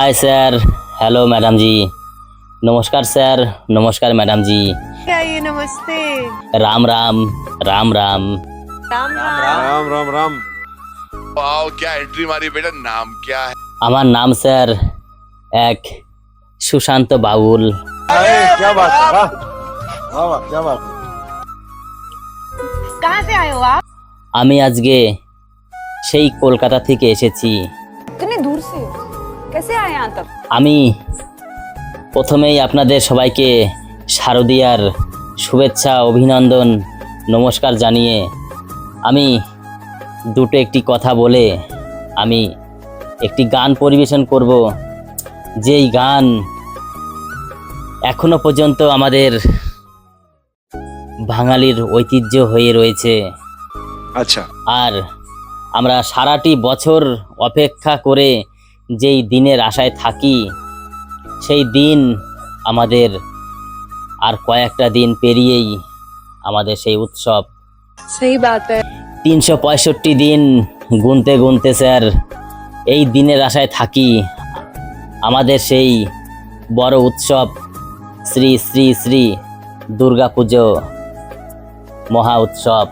Hi sir hello madam ji নমস্কার sir নমস্কার madam ji आइए नमस्ते রাম রাম রাম। রাম राम राम राम राम राम वाओ क्या एंट्री मारी আমার নাম স্যার এক সুশান্ত বাবুল আমি আজকে সেই কলকাতা থেকে এসেছি। कितने दूर कैसे आए यहाँ तक আমি প্রথমেই আপনাদের সবাইকে শারদীয়ার শুভেচ্ছা অভিনন্দন নমস্কার জানিয়ে আমি দুটো একটি কথা বলে আমি একটি গান পরিবেশন করব যেই গান এখনো পর্যন্ত আমাদের বাঙালির ঐতিহ্য হয়ে রয়েছে अच्छा আর আমরা সারাটি বছর অপেক্ষা করে যেই দিনের আশায় থাকি সেই দিন আমাদের আর কয়েকটা দিন পেরিয়েই আমাদের সেই উৎসব। সেই তিনশো পঁয়ষট্টি দিন গুনতে গুনতে স্যার এই দিনের আশায় থাকি আমাদের সেই বড় উৎসব শ্রী শ্রী শ্রী দুর্গা পুজো মহা উৎসব।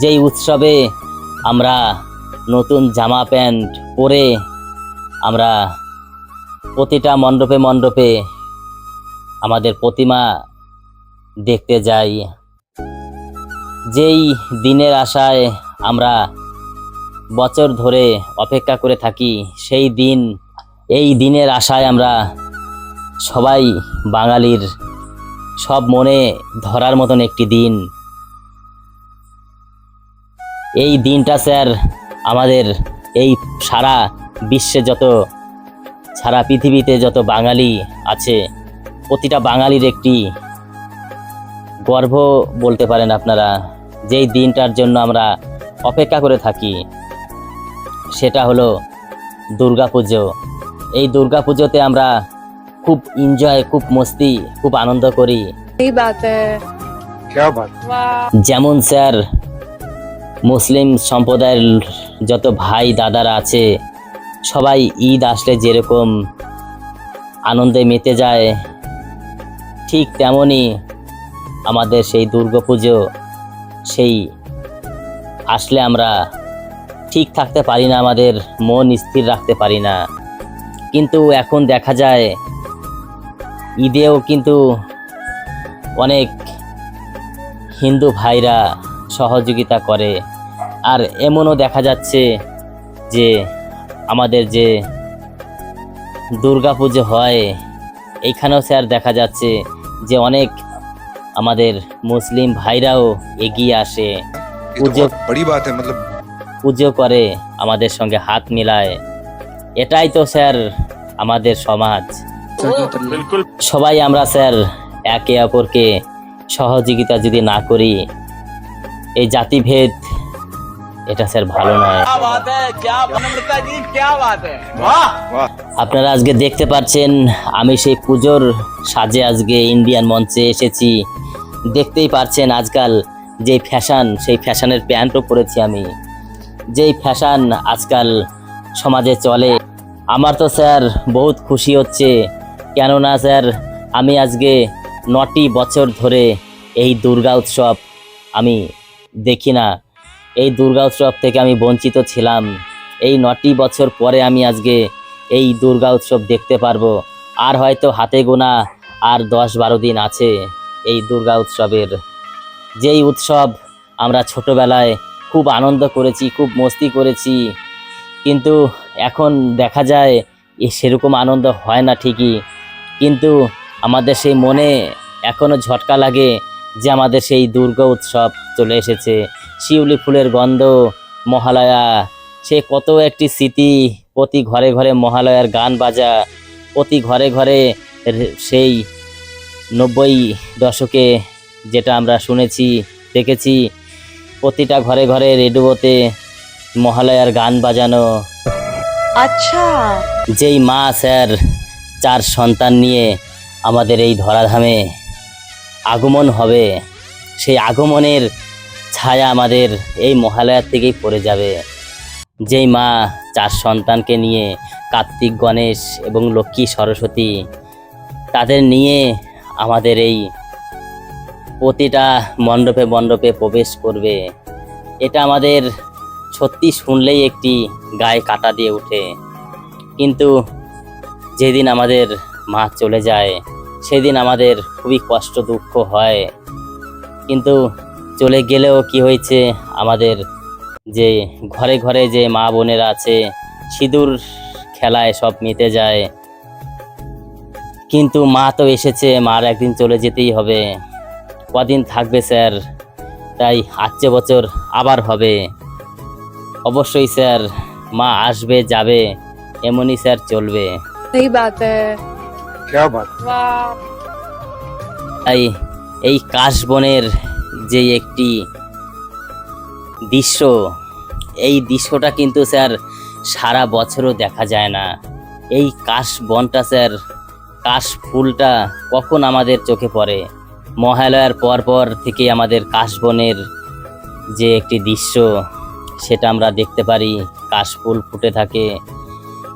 যেই উৎসবে আমরা নতুন জামা প্যান্ট পরে আমরা প্রতিটা মণ্ডপে মণ্ডপে আমাদের প্রতিমা দেখতে যাই। যেই দিনের আশায় আমরা বছর ধরে অপেক্ষা করে থাকি, সেই দিন, এই দিনের আশায় আমরা সবাই বাঙালির সব মনে ধরার মতন একটি দিন। এই দিনটা স্যার আমাদের এই সারা বিশ্বে যত সারা পৃথিবীতে যত বাঙালি আছে প্রতিটা বাঙালির একটি গর্ব বলতে পারেন আপনারা যেই দিনটার জন্য আমরা অপেক্ষা করে থাকি সেটা হলো দুর্গাপুজো এই দুর্গাপুজোতে আমরা খুব এনজয় খুব মস্তি খুব আনন্দ করি। যেমন স্যার মুসলিম সম্প্রদায়ের যত ভাই দাদারা আছে, সবাই ঈদ আসলে যেরকম আনন্দে মেতে যায়, ঠিক তেমনই আমাদের সেই দুর্গাপুজো সেই আসলে আমরা ঠিক থাকতে পারি না, আমাদের মন স্থির রাখতে পারি না। কিন্তু এখন দেখা যায়, ঈদেও কিন্তু অনেক হিন্দু ভাইরা সহযোগিতা করে। আর এমনও দেখা যাচ্ছে যে আমাদের যে দুর্গাপুজো হয় এইখানেও স্যার দেখা যাচ্ছে যে অনেক আমাদের মুসলিম ভাইরাও এগিয়ে আসে। পুজো পুজো করে আমাদের সঙ্গে হাত মিলায়। এটাই তো স্যার আমাদের সমাজ। সবাই আমরা স্যার একে অপরকে সহযোগিতা যদি না করি এই জাতিভেদ এটা স্যার ভালো নয়। আপনারা আজকে দেখতে পাচ্ছেন আমি সেই পুজোর সাজে আজকে ইন্ডিয়ান মঞ্চে এসেছি। দেখতেই পাচ্ছেন আজকাল যে ফ্যাশন সেই ফ্যাশনের প্যান্টও পরেছি আমি। যেই ফ্যাশন আজকাল সমাজে চলে। আমার তো স্যার বহুত খুশি হচ্ছে কেননা স্যার আমি আজকে নটি বছর ধরে এই দুর্গা উৎসব আমি দেখি না। এই দুর্গা উৎসব থেকে আমি বঞ্চিত ছিলাম। এই নটি বছর পরে আমি আজকে এই দুর্গা উৎসব দেখতে পারব। আর হয়তো হাতে গোনা আর দশ বারো দিন আছে এই দুর্গা উৎসবের যেই উৎসব আমরা ছোটবেলায় খুব আনন্দ করেছি, খুব মস্তি করেছি। কিন্তু এখন দেখা যায় সেরকম আনন্দ হয় না ঠিকই। কিন্তু আমাদের সেই মনে এখনও ঝটকা লাগে যে আমাদের সেই দুর্গা উৎসব চলে এসেছে। শিউলি ফুলের গন্ধ মহালয়া। সে কত একটি স্মৃতি প্রতি ঘরে ঘরে মহালয়ার গান বাজা প্রতি ঘরে ঘরে সেই নব্বই দশকে যেটা আমরা শুনেছি দেখেছি। প্রতিটা ঘরে ঘরে রেডিওতে মহালয়ার গান বাজানো। আচ্ছা। যেই মা স্যার চার সন্তান নিয়ে আমাদের এই ধরাধামে আগমন হবে সেই আগমনের ছায়া আমাদের এই মহালয়ার থেকেই পড়ে যাবে। যেই মা চার সন্তানকে নিয়ে কার্তিক, গণেশ এবং লক্ষ্মী, সরস্বতী তাদের নিয়ে আমাদের এই প্রতিটা মণ্ডপে মণ্ডপে প্রবেশ করবে। এটা আমাদের সত্যি শুনলেই একটি গায়ে কাটা দিয়ে ওঠে। কিন্তু যেদিন আমাদের মা চলে যায়, সেদিন আমাদের খুবই কষ্ট, দুঃখ হয়। কিন্তু চলে গেলেও কি হয়েছে? আমাদের যে ঘরে ঘরে যে মা বোনেরা আছে সিঁদুর খেলায় সব মিতে যায়। কিন্তু মা তো এসেছে মার একদিন চলে যেতেই হবে। কদিন থাকবে স্যার? তাই আজকে বছর আবার হবে। অবশ্যই স্যার মা আসবে যাবে এমনই স্যার চলবে। বাত তাই এই কাশবনের যে একটি দৃশ্য, এই দৃশ্যটা কিন্তু স্যার সারা বছরও দেখা যায় না। এই কাশ বনটা স্যার, কাশ ফুলটা কখন আমাদের চোখে পড়ে? মহালয়ার পর পর থেকে আমাদের কাশবনের যে একটি দৃশ্য, সেটা আমরা দেখতে পারি। কাশফুল ফুটে থাকে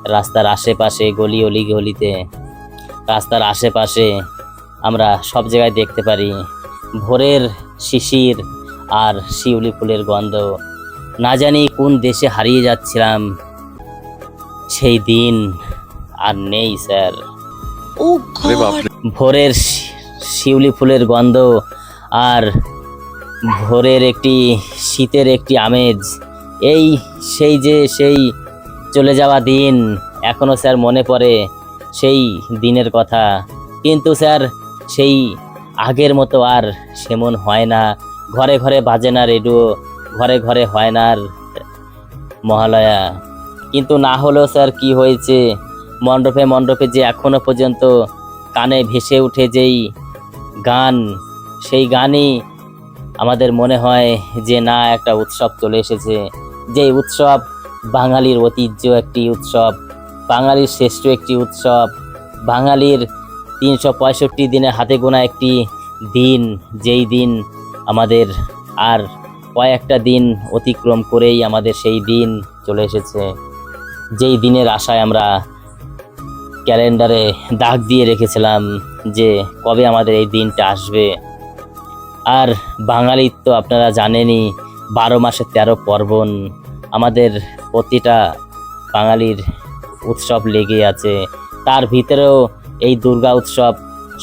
রাস্তার আশেপাশে, গলি অলি গলিতে। রাস্তার আশেপাশে আমরা সব জায়গায় দেখতে পারি। ভোরের শিশির আর শিউলি ফুলের গন্ধ। না জানি কোন দেশে হারিয়ে যাচ্ছিলাম। সেই দিন আর নেই স্যার। ভোরের শিউলি ফুলের গন্ধ আর ভোরের একটি শীতের একটি আমেজ। এই সেই যে সেই চলে যাওয়া দিন এখনও স্যার মনে পড়ে সেই দিনের কথা। কিন্তু স্যার সেই আগের মতো আর সেমন হয় না। ঘরে ঘরে বাজে না রেডিও, ঘরে ঘরে হয় না আর মহালয়া। কিন্তু না হলেও স্যার কি হয়েছে? মণ্ডপে মণ্ডপে যে এখনও পর্যন্ত কানে ভেসে উঠে যেই গান, সেই গানই আমাদের মনে হয় যে না, একটা উৎসব চলে এসেছে। যে উৎসব বাঙালির ঐতিহ্য একটি উৎসব, বাঙালির শ্রেষ্ঠ একটি উৎসব, বাঙালির তিনশো পঁয়ষট্টি দিনে হাতে গোনা একটি দিন, যেই দিন আমাদের আর কয়েকটা দিন অতিক্রম করেই আমাদের সেই দিন চলে এসেছে। যেই দিনের আশায় আমরা ক্যালেন্ডারে দাগ দিয়ে রেখেছিলাম যে কবে আমাদের এই দিনটা আসবে। আর বাঙালির তো আপনারা জানেনই, বারো মাসে তেরো পার্বণ, আমাদের প্রতিটা বাঙালির উৎসব লেগে আছে। তার ভিতরেও এই দুর্গা উৎসব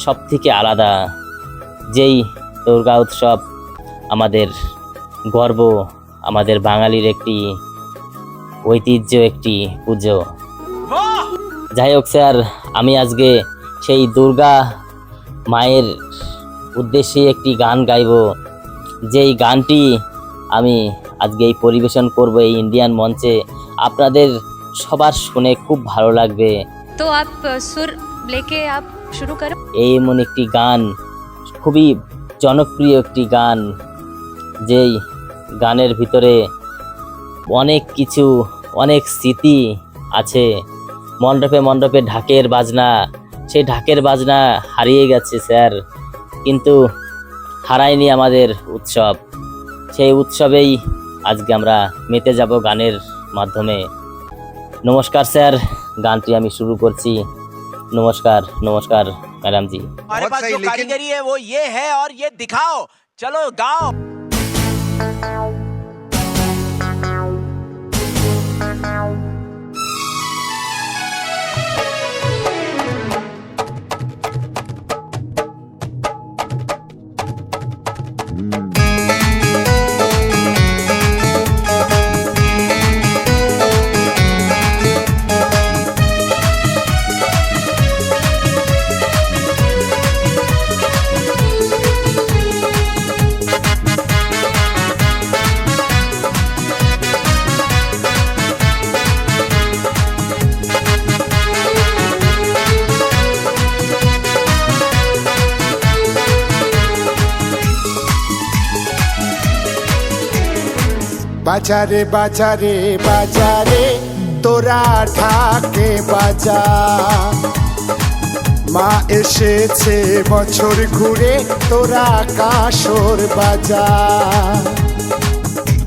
সব থেকে আলাদা, যেই দুর্গা উৎসব আমাদের গর্ব, আমাদের বাঙালির একটি ঐতিহ্য একটি পুজো। যাই হোক স্যার, আমি আজকে সেই দুর্গা মায়ের উদ্দেশ্যে একটি গান গাইব। যেই গানটি আমি আজকে এই পরিবেশন করব এই ইন্ডিয়ান মঞ্চে, আপনাদের সবার শুনে খুব ভালো লাগবে। তো আপ সুর লেকে আপ শুরু করো এই এমন একটি গান, খুবই জনপ্রিয় একটি গান, যেই গানের ভিতরে অনেক কিছু, অনেক স্মৃতি আছে। মণ্ডপে মণ্ডপে ঢাকের বাজনা, সেই ঢাকের বাজনা হারিয়ে গেছে স্যার, কিন্তু হারায়নি আমাদের উৎসব। সেই উৎসবেই আজকে আমরা মেতে যাব গানের মাধ্যমে। নমস্কার স্যার, গানটি আমি শুরু করছি। नमस्कार नमस्कार मैडम जी। हमारे पास जो कारीगरी है वो ये है और ये दिखाओ। चलो गाओ। বাজারে বাজারে বাজারে, তোরা ঢাকে বাজা। মা এসেছে বছর ঘুরে, তোরা কাসর বাজা।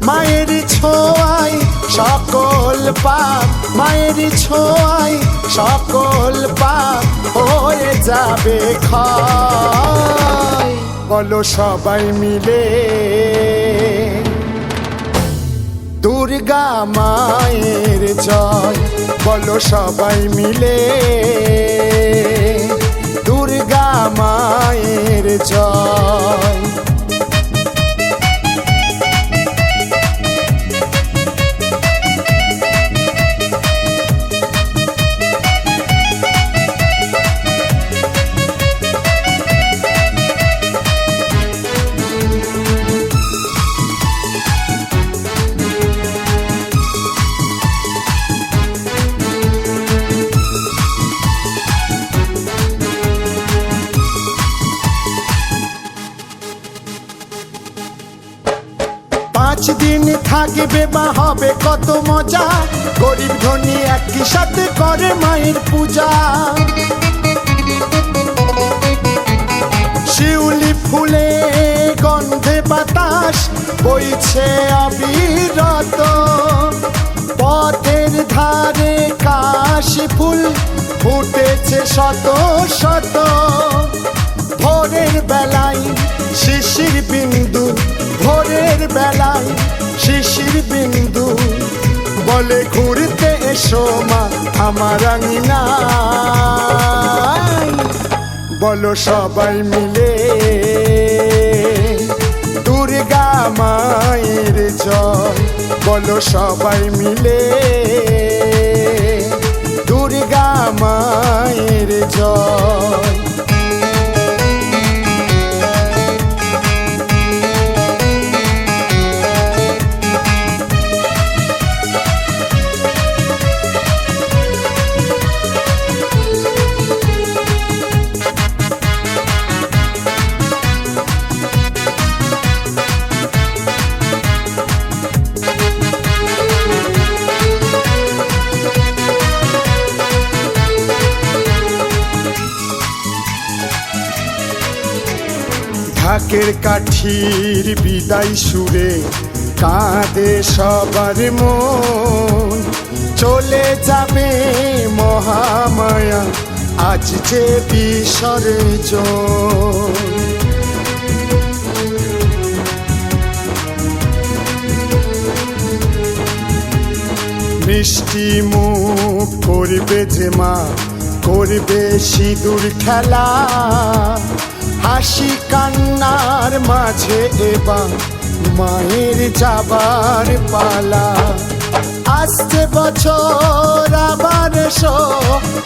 মায়ের সব সকল পাপ, মায়ের ছোঁয়াই সকল পাপ হয়ে যাবে ক্ষয়। বলো সবাই মিলে। দুর্গা মায়ের জয় বলো সবাই মিলে। দুর্গা মায়ের জয়। দিন থাকবে বা হবে কত মজা। গরিব ধনী একই সাথে করে মায়ের পূজা। শিউলি ফুলে গন্ধে বাতাস, বইছে অবিরত। পথের ধারে কাশি ফুল ফুটেছে শত শত। ভোরের বেলায় শিশির বিন্দু ভোরের বেলায় শিশির বিন্দু বলে, ঘুরতে এসো মা, আমার আঙিনায়। বলো সবাই মিলে, দুর্গা মায়ের জয়। বলো সবাই মিলে, দুর্গা মায়ের জয়। ঢাকের কাঠির বিদায় সুরে কাঁদে সবার মন। চলে যাবে মহামায়া, আজ যে বিসর্জন। মিষ্টি মুখ করবে যে মা, করবে সিঁদুর খেলা। হাসি কান্নার মাঝে এবার মায়ের যাবার পালা। আসছে বছর, আবার এসো।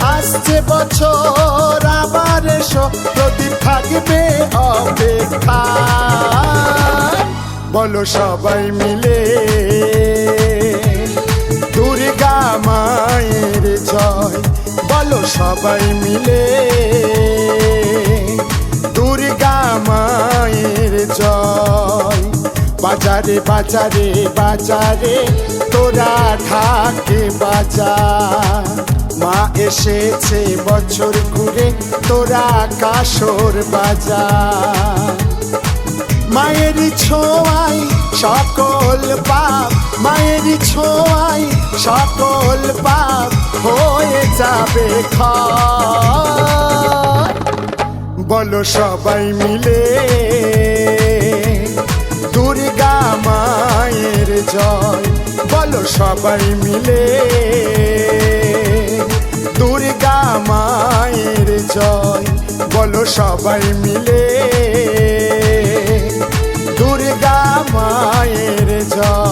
আসছে বছর, আবার এসো। প্রদীপ থাকবে অপেক্ষা। বলো সবাই মিলে, দুর্গা মায়ের জয়। বলো সবাই মিলে। জয়। বাজারে বাজারে বাজারে তোরা ঢাকে বাজার। মা এসেছে বছর ঘুরে তোরা কাসর বাজার। মায়ের ছোঁয়াই সকল পাপ, মায়ের ছোঁয়াই সকল পাপ হয়ে যাবে বলো সবাই মিলে জয় বলো সবাই মিলে। দুর্গা মায়ের জয় বলো সবাই মিলে। দুর্গা মায়ের জয়।